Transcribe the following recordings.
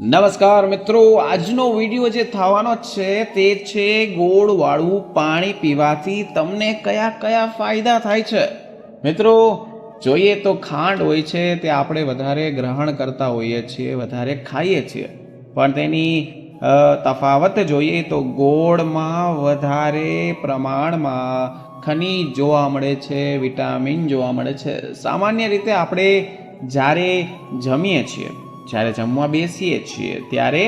નમસ્કાર મિત્રો, આજનો વીડિયો જે થવાનો છે તે છે ગોળવાળું પાણી પીવાથી તમને કયા કયા ફાયદા થાય છે? મિત્રો, જોઈએ તો ખાંડ હોય છે તે આપણે વધારે ગ્રહણ કરતા હોઈએ છીએ, વધારે ખાઈએ છીએ. પણ તેની તફાવત જોઈએ તો ગોળમાં વધારે પ્રમાણમાં ખનીજ જોવા મળે છે, વિટામિન જોવા મળે છે. સામાન્ય રીતે આપણે જ્યારે જમીએ છીએ જ્યારે જમવા બેસીએ છીએ ત્યારે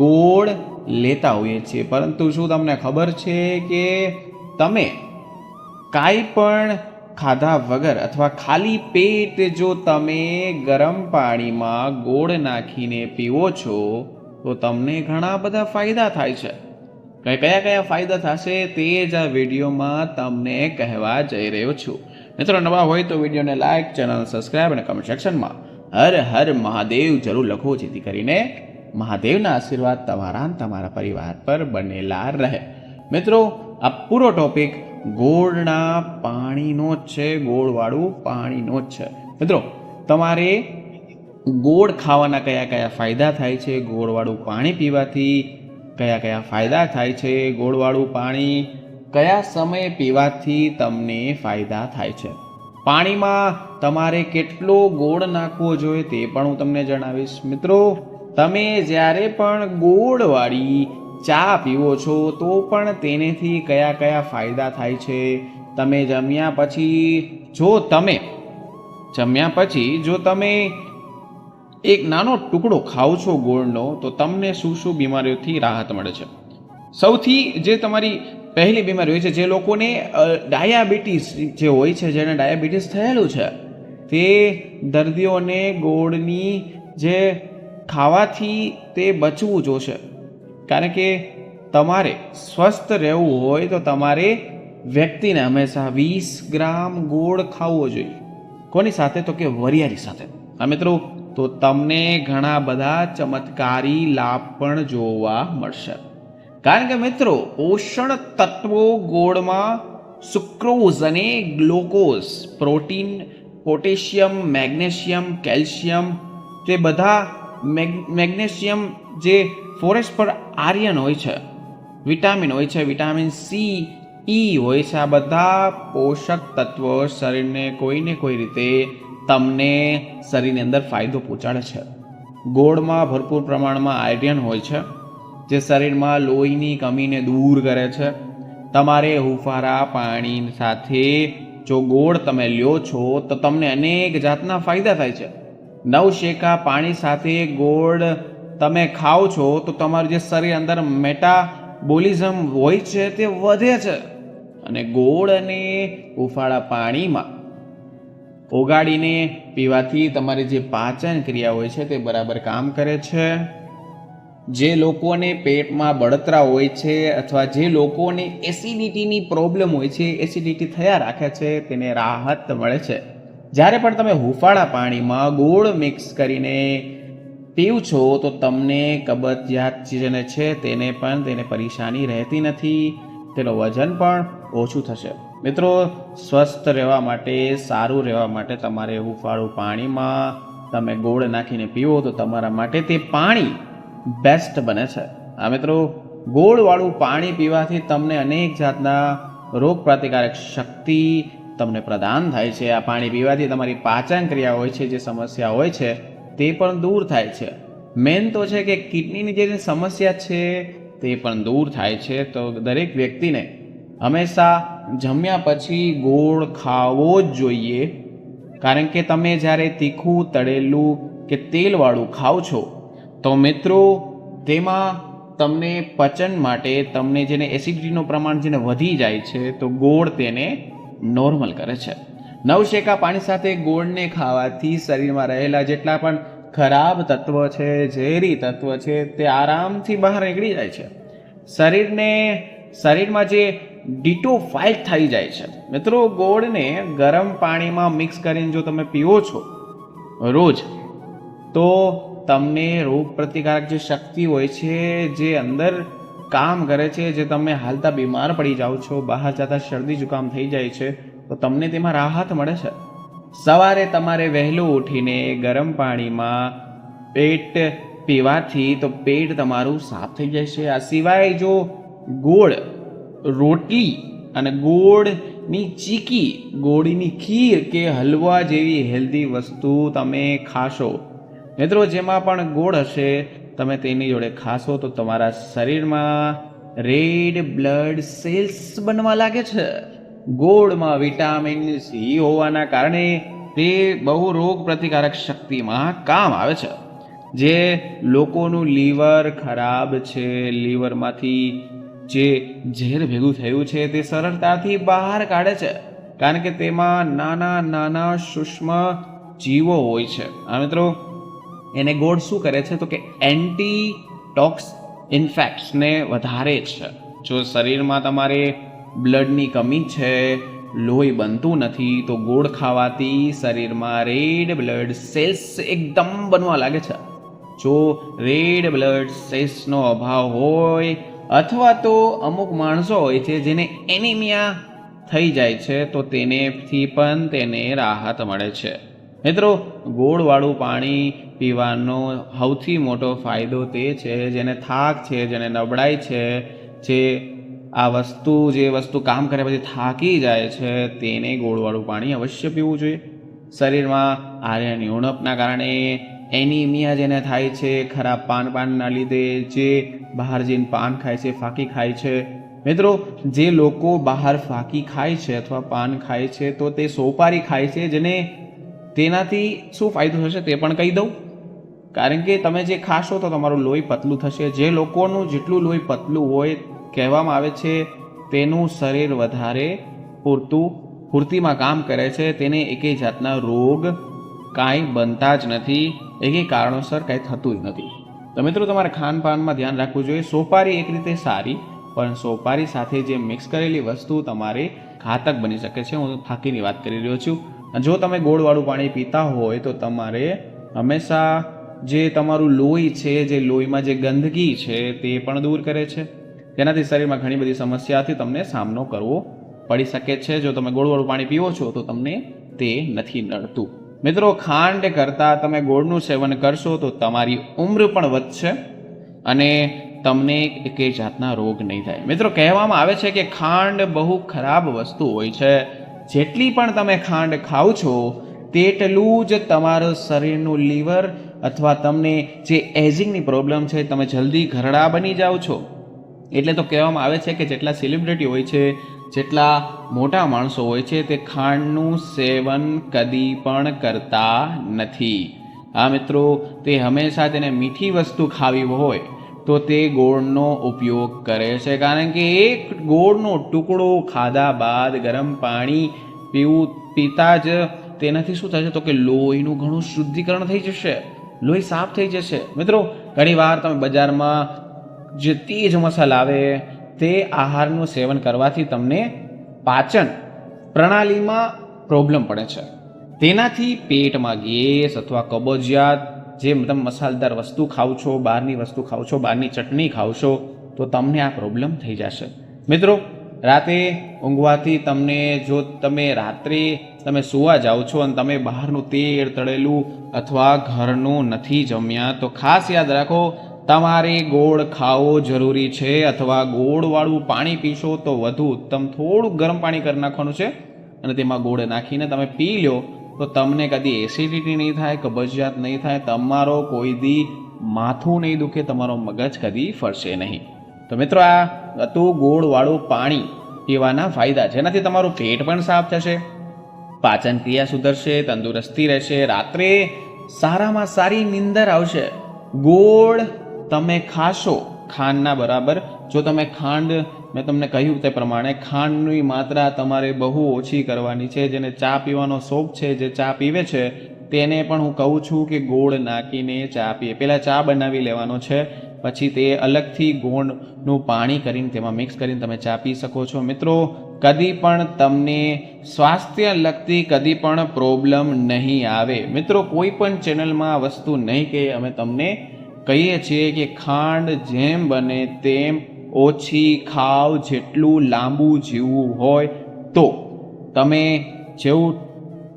ગોળ લેતા હોઈએ છીએ. પરંતુ શું તમને ખબર છે કે તમે કાંઈ પણ ખાધા વગર અથવા ખાલી પેટ જો તમે ગરમ પાણીમાં ગોળ નાખીને પીવો છો, તો તમને ઘણા બધા ફાયદા થાય છે. કઈ કયા કયા ફાયદા થશે તે જ આ વિડીયોમાં તમને કહેવા જઈ રહ્યો છું. મિત્રો, નવા હોય તો વિડીયોને લાઈક ચેનલ સબસ્ક્રાઈબ અને કમેન્ટ સેક્શનમાં હર હર મહાદેવ જરૂર લખો જેથી કરીને મહાદેવના આશીર્વાદ તમારા અને તમારા પરિવાર પર બનેલા રહે. મિત્રો, આ પૂરો ટોપિક ગોળના પાણીનો જ છે, ગોળવાળું પાણીનો જ છે. મિત્રો, તમારે ગોળ ખાવાના કયા કયા ફાયદા થાય છે? ગોળવાળું પાણી પીવાથી કયા કયા ફાયદા થાય છે? ગોળવાળું પાણી કયા સમયે પીવાથી તમને ફાયદા થાય છે? પાણીમાં તમારે કેટલો ગોળ નાખવો જોઈએ તે પણ હું તમને જણાવીશ. મિત્રો, તમે જ્યારે પણ ગોળવાળી ચા પીવો છો, તો પણ તેનેથી કયા કયા ફાયદા થાય છે? તમે જમ્યા પછી, જો તમે, જમ્યા પછી જો તમે એક નાનો ટુકડો ખાઓ છો ગોળનો, તો તમને શું શું બીમારીઓથી રાહત મળે છે? સૌથી જે તમારી પહેલી બીમારી હોય છે જે લોકોને ડાયાબિટીસ જે હોય છે, જેને ડાયાબિટીસ થયેલું છે, તે દર્દીઓને ગોળની જે ખાવાથી તે બચવું જોશે. કારણ કે તમારે સ્વસ્થ રહેવું હોય તો તમારે વ્યક્તિને હંમેશા વીસ ગ્રામ ગોળ ખાવો જોઈએ. કોની સાથે? તો કે વરિયાળી સાથે. હા, મિત્રો, તો તમને ઘણા બધા ચમત્કારી લાભ પણ જોવા મળશે. કારણ કે મિત્રો, પોષણ તત્વો ગોળમાં સુક્રોઝ અને glucose protein potassium magnesium calcium તે બધા મેગ- મેગ્નેશિયમ જે ફોરેસ્ટ પર આર્યન હોય છે વિટામિન હોય છે વિટામિન સી ઈ હોય છે, આ બધા પોષક તત્વો શરીરને કોઈને કોઈ રીતે તમને શરીરની અંદર ફાયદો પહોંચાડે છે. ગોળમાં ભરપૂર પ્રમાણમાં આયર્ન હોય છે. જે શરીરમાં લોહીની કમીને દૂર કરે છે, તમારે હુફારા પાણી સાથે જો ગોળ તમે લ્યો છો, તો તમને અનેક જાતના ફાયદા થાય છે. નવશેકા પાણી સાથે ગોળ તમે ખાઓ છો, તો તમારું જે શરીર અંદર મેટાબોલિઝમ હોય છે, તે વધે છે. અને ગોળ અને હુંફાળા પાણીમાં ઓગાળીને પીવાથી તમારી જે પાચન ક્રિયા હોય છે, તે બરાબર કામ કરે છે. જે લોકોને પેટમાં બળતરા હોય છે અથવા જે લોકોને એસિડિટીની પ્રોબ્લેમ હોય છે એસિડિટી થયા રાખે છે, તેને રાહત મળે છે. જ્યારે પણ તમે હુફાળા પાણીમાં ગોળ મિક્સ કરીને પીવ છો, તો તમને કબજિયાત જેને છે તેને પણ તેને પરેશાની રહેતી નથી, તેનું વજન પણ ઓછું થશે. મિત્રો, સ્વસ્થ રહેવા માટે, સારું રહેવા માટે તમારે હુફાળું પાણીમાં તમે ગોળ નાખીને પીવો, તો તમારા માટે તે પાણી બેસ્ટ બને છે. આ મિત્રો, ગોળવાળું પાણી પીવાથી તમને અનેક જાતના રોગ પ્રતિકારક શક્તિ તમને પ્રદાન થાય છે. આ પાણી પીવાથી તમારી પાચન ક્રિયા હોય છે, જે સમસ્યા હોય છે, તે પણ દૂર થાય છે. મેન તો છે કે કિડનીની જે સમસ્યા છે, તે પણ દૂર થાય છે. તો દરેક વ્યક્તિને હંમેશા જમ્યા પછી ગોળ ખાવો જ જોઈએ. કારણ કે તમે જ્યારે તીખું, તળેલું કે તેલવાળું ખાઓ છો તો મિત્રો, તેમાં તમને પચન માટે તમને જેને એસિડિટીનું પ્રમાણ જેને વધી જાય છે, તો ગોળ તેને નોર્મલ કરે છે. નવશેકા પાણી સાથે ગોળને ખાવાથી શરીરમાં રહેલા જેટલા પણ ખરાબ તત્વ છે, ઝેરી તત્વ છે, તે આરામથી બહાર નીકળી જાય છે. શરીરને, શરીરમાં જે ડિટોફાઇટ થઈ જાય છે. મિત્રો, ગોળને ગરમ પાણીમાં મિક્સ કરીને જો તમે પીવો છો રોજ, તો તમને રોગ પ્રતિકારક જે શક્તિ હોય છે, જે અંદર કામ કરે છે, જે તમે હાલતા બીમાર પડી જાઓ છો, બહાર જતા શરદી જુકામ થઈ જાય છે, તો તમને તેમાં રાહત મળે છે? સવારે તમારે વહેલું ઉઠીને ગરમ પાણીમાં પેટ પીવાથી તો પેટ તમારું સાફ થઈ જશે આ સિવાય જો ગોળ રોટલી અને ગોળની ચીકી, ગોળીની ખીર કે હલવા જેવી હેલ્ધી વસ્તુ તમે ખાશો મિત્રો, જેમાં પણ ગોળ હશે, તમે તેની જોડે ખાશો તો તમારા શરીરમાં રેડ બ્લડ સેલ્સ બનવા લાગે છે. ગોળમાં વિટામિન સી હોવાના કારણે તે બહુ રોગ પ્રતિકારક શક્તિમાં કામ આવે છે. જે લોકોનું લીવર ખરાબ છે, લીવરમાંથી જે ઝેર ભેગું થયું છે તે સરળતાથી બહાર કાઢે છે. કારણ કે તેમાં નાના નાના સૂક્ષ્મ જીવો હોય છે. આ મિત્રો? એને ગોળ શું કરે છે? તો કે એન્ટી ટોક્સ ઇન્ફેક્ટ્સને વધારે છે. જો શરીરમાં તમારે બ્લડની કમી છે, લોહી બનતું નથી, તો ગોળ ખાવાથી શરીરમાં રેડ બ્લડ સેલ્સ એકદમ બનવા લાગે છે. જો રેડ બ્લડ સેલ્સનો અભાવ હોય અથવા તો અમુક માણસો હોય છે જેને એનિમિયા થઈ જાય છે, તો તેનેથી પણ તેને રાહત મળે છે. મિત્રો, ગોળવાળું પાણી પીવાનો સૌથી મોટો ફાયદો તે છે, જેને થાક છે, જેને નબળાઈ છે, જે આ વસ્તુ, જે વસ્તુ કામ કર્યા પછી થાકી જાય છે, તેને ગોળવાળું પાણી અવશ્ય પીવું જોઈએ. શરીરમાં આર્યન ઉણપના કારણે એનિમિયા જેને થાય છે, ખરાબ પાન પાનના લીધે જે બહાર જઈને પાન ખાય છે, ફાકી ખાય છે. મિત્રો, જે લોકો બહાર ફાકી ખાય છે અથવા પાન ખાય છે, તો તે સોપારી ખાય છે, જેને તેનાથી શું ફાયદો થશે તે પણ કહી દઉં. કારણ કે તમે જે ખાશો તો તમારું લોહી પતલું થશે. જે લોકોનું જેટલું લોહી પતલું હોય કહેવામાં આવે છે, તેનું શરીર વધારે પૂરતું, પૂર્તિમાં કામ કરે છે. તેને એકેય જાતના રોગ કાંઈ બનતા જ નથી. એકેય કારણોસર કાંઈ થતું જ નથી. તો મિત્રો, તમારે ખાનપાનમાં ધ્યાન રાખવું જોઈએ. સોપારી એક રીતે સારી, પણ સોપારી સાથે જે મિક્સ કરેલી વસ્તુ તમારે ઘાતક બની શકે છે. હું ફાકીની વાત કરી રહ્યો છું. જો તમે ગોળવાળું પાણી પીતા હોય તો તમારે હંમેશા જે તમારું લોહી છે, જે લોહીમાં જે ગંદકી છે, તે પણ દૂર કરે છે. તેનાથી શરીરમાં ઘણી બધી સમસ્યાથી તમને સામનો કરવો પડી શકે છે. જો તમે ગોળવાળું પાણી પીવો છો, તો તમને તે નથી નડતું. મિત્રો, ખાંડ કરતાં તમે ગોળનું સેવન કરશો, તો તમારી ઉંમર પણ વધશે અને તમને એક જાતના રોગ નહીં થાય. મિત્રો, કહેવામાં આવે છે કે ખાંડ બહુ ખરાબ વસ્તુ હોય છે. જેટલી પણ તમે ખાંડ ખાઓ છો, તેટલું જ તમારું શરીરનું લીવર અથવા તમને જે એજિંગની પ્રોબ્લેમ છે, તમે જલ્દી ઘરડા બની જાઓ છો. એટલે તો કહેવામાં આવે છે કે જેટલા સેલિબ્રિટી હોય છે, જેટલા મોટા માણસો હોય છે, તે ખાંડનું સેવન કદી પણ કરતા નથી. આ મિત્રો, તે હંમેશા તેને મીઠી વસ્તુ ખાવી હોય, તો તે ગોળનો ઉપયોગ કરે છે. કારણ કે એક ગોળનો ટુકડો ખાધા બાદ ગરમ પાણી પીવું, પીતા જ તેનાથી શું થશે તો કે લોહીનું ઘણું શુદ્ધિકરણ થઈ જશે. લોહી સાફ થઈ જશે. મિત્રો, ઘણીવાર તમે બજારમાં જે તેજ મસાલા આવે, તે આહારનું સેવન કરવાથી તમને પાચન પ્રણાલીમાં પ્રોબ્લેમ પડે છે. તેનાથી પેટમાં ગેસ અથવા કબજિયાત જે તમે મસાલેદાર વસ્તુ ખાવ છો, બહારની વસ્તુ ખાવ છો, બહારની ચટણી ખાવ છો, તો તમને આ પ્રોબ્લેમ થઈ જશે. મિત્રો રાતે ઊંઘવાથી તમને જો તમે રાત્રે તમે સુવા જાઓ છો અને તમે બહારનું તેલ તળેલું અથવા ઘરનું નથી જમ્યા, તો ખાસ યાદ રાખો, તમારે ગોળ ખાવો જરૂરી છે અથવા ગોળવાળું પાણી પીશો તો વધુ ઉત્તમ. થોડુંક ગરમ પાણી કરી નાખવાનું છે અને તેમાં ગોળ નાખીને તમે પી લો, તો તમને કદી એસિડિટી નહીં થાય, કબજિયાત નહીં થાય, તમારો કોઈ દી માથું નહીં દુખે, તમારો મગજ કદી ફરશે નહીં. તો મિત્રો આ હતું ગોળવાળું પાણી પીવાના ફાયદા છે. એનાથી તમારું પેટ પણ સાફ થશે, પાચન ક્રિયા સુધરશે, તંદુરસ્તી રહેશે, રાત્રે સારામાં સારી નીંદર આવશે. ગોળ તમે ખાશો ખાંડના બરાબર. જો તમે ખાંડ, મેં તમને કહ્યું તે પ્રમાણે, ખાંડની માત્રા તમારે બહુ ઓછી કરવાની છે. જેને ચા પીવાનો શોખ છે, જે ચા પીવે છે, તેને પણ હું કહું છું કે ગોળ નાખીને ચા પીએ. પહેલાં ચા બનાવી લેવાનો છે. પછી તે અલગથી ગોળનું પાણી કરીને તેમાં મિક્સ કરીને તમે ચા પી શકો છો. મિત્રો, કદી પણ તમને સ્વાસ્થ્ય લગતી કદી પણ પ્રોબ્લેમ નહીં આવે. મિત્રો, કોઈ પણ ચેનલમાં આ વસ્તુ નહીં કહે અમે તમને કહીએ છીએ કે ખાંડ જેમ બને તેમ ઓછી ખાવ જેટલું લાંબુ જીવવું હોય તો. તમે જેવું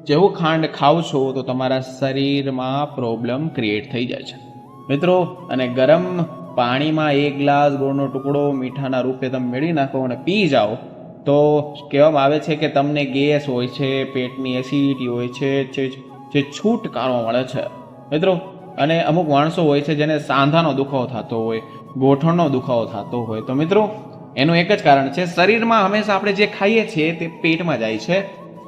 જેવું ખાંડ ખાવ છો તો તમારા શરીરમાં પ્રોબ્લેમ ક્રિએટ થઈ જાય છે. મિત્રો, અને ગરમ પાણીમાં એક ગ્લાસ ગોળનો ટુકડો મીઠાના રૂપે તમે મેળવી નાખો અને પી જાઓ, તો કહેવામાં આવે છે કે તમને ગેસ હોય છે, પેટની એસિડિટી હોય છે, જે છૂટકારો મળે છે. મિત્રો, અને અમુક માણસો હોય છે જેને સાંધાનો દુખાવો થતો હોય, ગોઠણનો દુખાવો થતો હોય. તો મિત્રો, એનું એક જ કારણ છે, શરીરમાં હંમેશા આપણે જે ખાઈએ છીએ તે પેટમાં જાય છે.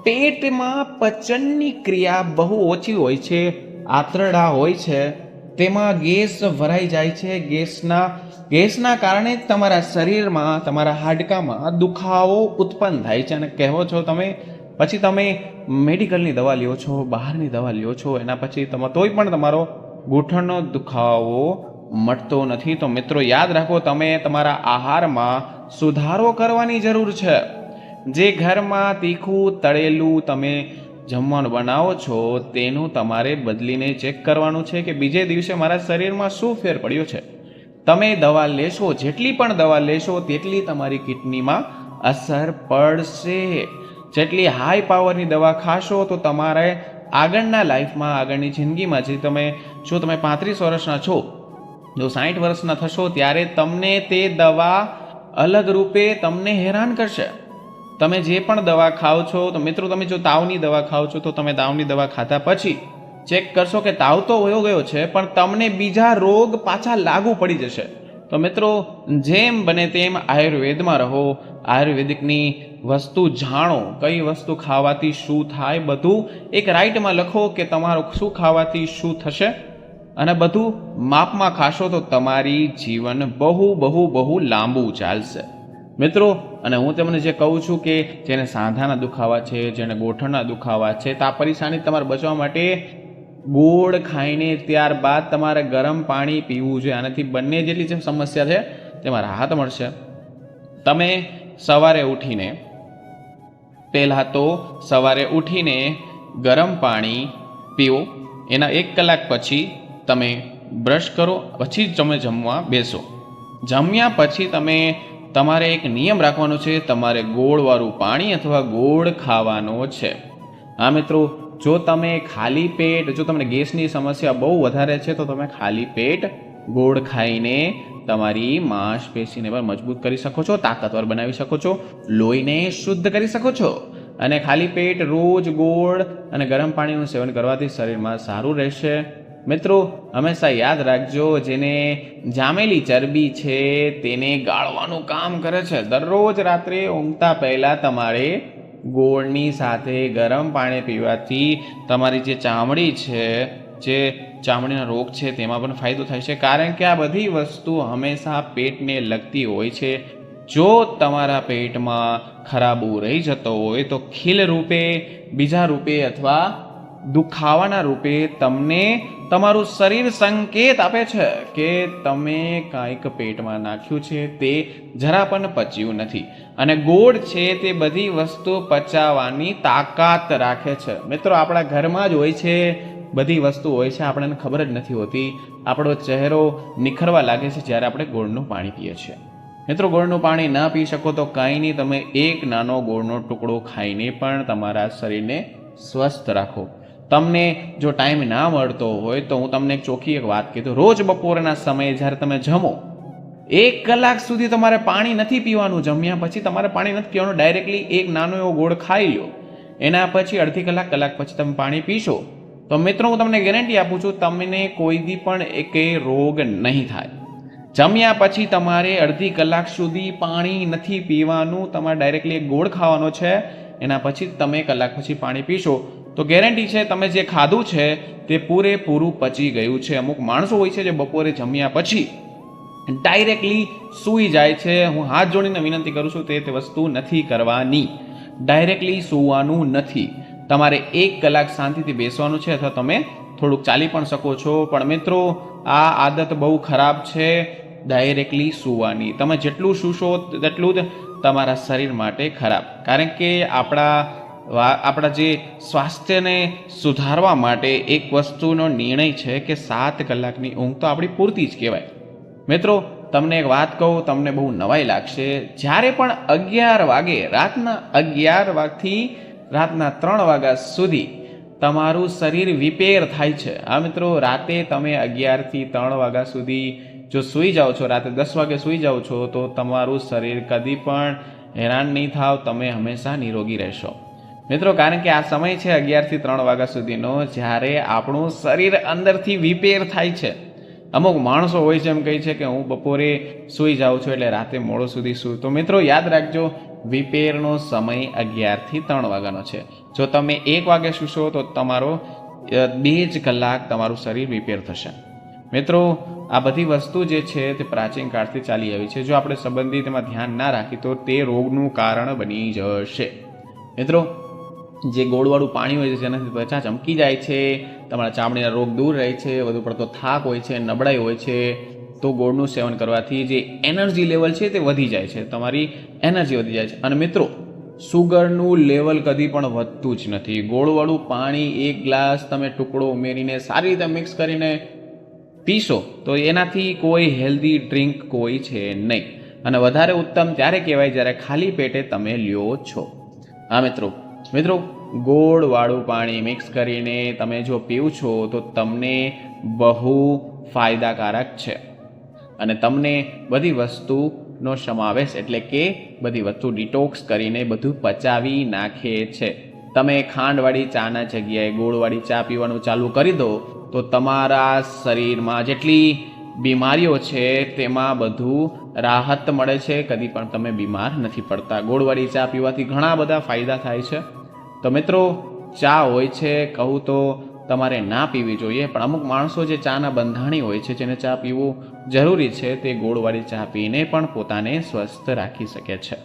પેટમાં પચનની ક્રિયા બહુ ઓછી હોય છે, આંતરડા હોય છે તેમાં ગેસ ભરાઈ જાય છે. ગેસના ગેસના કારણે તમારા શરીરમાં, તમારા હાડકામાં દુખાવો ઉત્પન્ન થાય છે. અને કહેવો છો તમે, પછી તમે મેડિકલની દવા લ્યો છો, બહારની દવા લ્યો છો, એના પછી તમે, તોય પણ તમારો ગૂંઠણનો દુખાવો મટતો નથી. તો મિત્રો, યાદ રાખો, તમે તમારા આહારમાં સુધારો કરવાની જરૂર છે. જે ઘરમાં તીખું, તળેલું તમે જમવાનું બનાવો છો, તેનું તમારે બદલીને ચેક કરવાનું છે કે બીજે દિવસે મારા શરીરમાં શું ફેર પડ્યો છે. તમે દવા લેશો, જેટલી પણ દવા લેશો, તેટલી તમારી કિડનીમાં અસર પડશે. જેટલી હાઈ પાવરની દવા ખાશો, તો તમારે આગળના લાઈફમાં આગળની જિંદગીમાં, જે તમે, જો તમે પાંત્રીસ વર્ષના છો, જો સાઠ વર્ષના થશો, ત્યારે તમને તે દવા અલગ રૂપે તમને હેરાન કરશે. તમે જે પણ દવા ખાઓ છો, તો મિત્રો તમે જો તાવની દવા ખાઓ છો, તો તમે તાવની દવા ખાધા પછી ચેક કરશો કે તાવ તો વયો ગયો છે, પણ તમને બીજા રોગ પાછા લાગુ પડી જશે. તો મિત્રો, જેમ બને તેમ આયુર્વેદમાં રહો. આયુર્વેદિકની વસ્તુ જાણો. કઈ વસ્તુ ખાવાથી શું થાય બધું એક રાઈટમાં લખો કે તમારું શું ખાવાથી શું થશે. અને બધું માપમાં ખાશો તો તમારી જીવન બહુ બહુ બહુ લાંબુ ચાલશે. મિત્રો, અને હું તમને જે કહું છું કે જેને સાંધાના દુખાવા છે, જેને ગોઠણના દુખાવા છે, તો આ પરેશાની તમારે બચવા માટે ગોળ ખાઈને ત્યારબાદ તમારે ગરમ પાણી પીવું જોઈએ. આનાથી બંને જેટલી જે સમસ્યા છે, તેમાં રાહત મળશે. તમે સવારે ઉઠીને પહેલાં તો સવારે ઉઠીને ગરમ પાણી પીઓ. એના એક કલાક પછી તમે બ્રશ કરો, પછી જ તમે જમવા બેસો. જમ્યા પછી તમે તમારે એક નિયમ રાખવાનો છે, તમારે ગોળવાળું પાણી અથવા ગોળ ખાવાનો છે. હા, મિત્રો, જો તમે ખાલી પેટ, જો તમને ગેસની સમસ્યા બહુ વધારે છે, તો તમે ખાલી પેટ ગોળ ખાઈને તમારી માંસપેશીને પણ મજબૂત કરી શકો છો, તાકાતવર બનાવી શકો છો, લોહીને શુદ્ધ કરી શકો છો. અને ખાલી પેટ રોજ ગોળ અને ગરમ પાણીનું સેવન કરવાથી શરીરમાં સારું રહેશે. મિત્રો, હંમેશા યાદ રાખજો, જેને જામેલી ચરબી છે, તેને ગાળવાનું કામ કરે છે. દરરોજ રાત્રે ઊંઘતા પહેલાં તમારે ગોળની સાથે ગરમ પાણી પીવાથી તમારી જે ચામડી છે, જે ચામડીના રોગ છે, તેમાં પણ ફાયદો થાય છે. કારણ કે આ બધી વસ્તુ હંમેશા પેટને લગતી હોય છે. જો તમારા પેટમાં ખરાબો રહી જતો હોય, તો ખીલ રૂપે, બીજા રૂપે અથવા દુખાવાના રૂપે તમને તમારું શરીર સંકેત આપે છે કે તમે કાંઈક પેટમાં નાખ્યું છે તે જરા પણ પચ્યું નથી. અને ગોળ છે તે બધી વસ્તુ પચાવવાની તાકાત રાખે છે. મિત્રો, આપણા ઘરમાં જ હોય છે, બધી વસ્તુ હોય છે, આપણને ખબર જ નથી હોતી. આપણો ચહેરો નિખરવા લાગે છે જ્યારે આપણે ગોળનું પાણી પીએ છીએ. મિત્રો, ગોળનું પાણી ન પી શકો તો કાંઈ નહીં. તમે એક નાનો ગોળનો ટુકડો ખાઈને પણ તમારા શરીરને સ્વસ્થ રાખો. તમને જો ટાઈમ ના મળતો હોય તો હું તમને એક ચોખ્ખી એક વાત કીધું. રોજ બપોરના સમયે જ્યારે તમે જમો, એક કલાક સુધી તમારે પાણી નથી પીવાનું. જમ્યા પછી તમારે પાણી નથી પીવાનું. ડાયરેક્ટલી એક નાનો એવો ગોળ ખાઈ લો. એના પછી અડધી કલાક કલાક પછી તમે પાણી પીશો. તો મિત્રો, હું તમને ગેરંટી આપું છું, તમને કોઈ દી પણ એકે રોગ નહીં થાય. જમ્યા પછી તમારે અડધી કલાક સુધી પાણી નથી પીવાનું. તમારે ડાયરેક્ટલી એક ગોળ ખાવાનો છે. એના પછી તમે કલાક પછી પાણી પીશો. તો ગેરંટી છે, તમે જે ખાધું છે, તે પૂરેપૂરું પચી ગયું છે. અમુક માણસો હોય છે જે બપોરે જમ્યા પછી ડાયરેક્ટલી સૂઈ જાય છે. હું હાથ જોડીને વિનંતી કરું છું, તે તે વસ્તુ નથી કરવાની. ડાયરેક્ટલી સૂવાનું નથી. તમારે એક કલાક શાંતિથી બેસવાનું છે અથવા તમે થોડુંક ચાલી પણ શકો છો. પણ મિત્રો, આ આદત બહુ ખરાબ છે ડાયરેક્ટલી સૂવાની. તમે જેટલું સૂશો તેટલું જ તમારા શરીર માટે ખરાબ. કારણ કે આપણા આપણા જે સ્વાસ્થ્યને સુધારવા માટે એક વસ્તુનો નિર્ણય છે કે સાત કલાકની ઊંઘ તો આપણી પૂરતી જ કહેવાય. મિત્રો, તમને એક વાત કહું, તમને બહુ નવાઈ લાગશે. જ્યારે પણ અગિયાર વાગે, રાતના અગિયાર વાગથી રાતના ત્રણ વાગ્યા સુધી તમારું શરીર રિપેર થાય છે. આ મિત્રો, રાતે તમે અગિયારથી ત્રણ વાગ્યા સુધી જો સૂઈ જાઓ છો, રાતે દસ વાગે સૂઈ જાઓ છો, તો તમારું શરીર કદી પણ હેરાન નહીં થાવ, તમે હંમેશા નિરોગી રહેશો. મિત્રો, કારણ કે આ સમય છે અગિયારથી ત્રણ વાગ્યા સુધીનો, જ્યારે આપણું શરીર અંદરથી વિપેર થાય છે. અમુક માણસો હોય છે એમ કહે છે કે હું બપોરે સૂઈ જાઉં છું એટલે રાતે મોડો સુધી સૂઈ તો મિત્રો, યાદ રાખજો, વિપેરનો સમય અગિયારથી ત્રણ વાગ્યાનો છે. જો તમે એક વાગે સૂશો તો તમારો બે જ કલાક તમારું શરીર વિપેર થશે. મિત્રો, આ બધી વસ્તુ જે છે તે પ્રાચીન કાળથી ચાલી આવી છે. જો આપણે સંબંધિત એમાં ધ્યાન ના રાખી તો તે રોગનું કારણ બની જશે. મિત્રો જે ગોળવાળું પાણી હોય છે જેનાથી ત્વચા ચમકી જાય છે, તમારા ચામડીના રોગ દૂર રહે છે, વધુ પડતો થાક હોય છે, નબળાઈ હોય છે, તો ગોળનું સેવન કરવાથી જે એનર્જી લેવલ છે તે વધી જાય છે, તમારી એનર્જી વધી જાય છે. અને મિત્રો, સુગરનું લેવલ કદી પણ વધતું જ નથી. ગોળવાળું પાણી એક ગ્લાસ તમે ટુકડો ઉમેરીને સારી રીતે મિક્સ કરીને પીશો, તો એનાથી કોઈ હેલ્ધી ડ્રિંક કોઈ છે નહીં. અને વધારે ઉત્તમ ત્યારે કહેવાય જ્યારે ખાલી પેટે તમે લ્યો છો. હા મિત્રો મિત્રો, ગોળવાળું પાણી મિક્સ કરીને તમે જો પીવ છો તો તમને બહુ ફાયદાકારક છે. અને તમને બધી વસ્તુનો સમાવેશ એટલે કે બધી વસ્તુ ડિટોક્સ કરીને બધું પચાવી નાખે છે. તમે ખાંડવાળી ચાના જગ્યાએ ગોળવાળી ચા પીવાનું ચાલુ કરી દો તો તમારા શરીરમાં જેટલી બીમારીઓ છે તેમાં બધું રાહત મળે છે. કદી પણ તમે બીમાર નથી પડતા. ગોળવાળી ચા પીવાથી ઘણા બધા ફાયદા થાય છે. તો મિત્રો, ચા હોય છે, કહું તો તમારે ના પીવી જોઈએ, પણ અમુક માણસો જે ચાના બંધાણી હોય છે, જેને ચા પીવું જરૂરી છે, તે ગોળવાળી ચા પીને પણ પોતાને સ્વસ્થ રાખી શકે છે.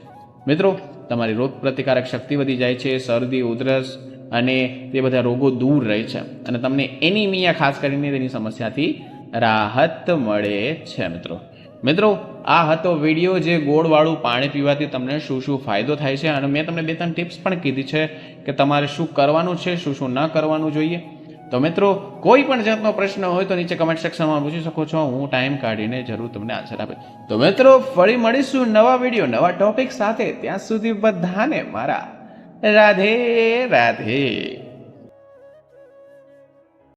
મિત્રો, તમારી રોગ પ્રતિકારક શક્તિ વધી જાય છે, શરદી, ઉધરસ અને તે બધા રોગો દૂર રહે છે અને તમને એનિમિયા ખાસ કરીને તેની સમસ્યાથી રાહત મળે છે, મિત્રો. મિત્રો આ હતો વીડિયો જે ગોળવાળું પાણી પીવાથી તમને શું શું ફાયદો થાય છે અને મેં તમને બે ત્રણ ટિપ્સ પણ કીધી છે કે તમારે શું કરવાનું છે, શું શું ન કરવાનું જોઈએ. તો મિત્રો, કોઈ પણ જાતનો પ્રશ્ન હોય તો નીચે કમેન્ટ સેક્શનમાં પૂછી શકો છો. હું ટાઈમ કાઢીને જરૂર તમને આન્સર આપીશ. તો મિત્રો, ફરી મળીશું નવા વીડિયો, નવા ટોપિક સાથે. ત્યાં સુધી બધાને મારા રાધે રાધે.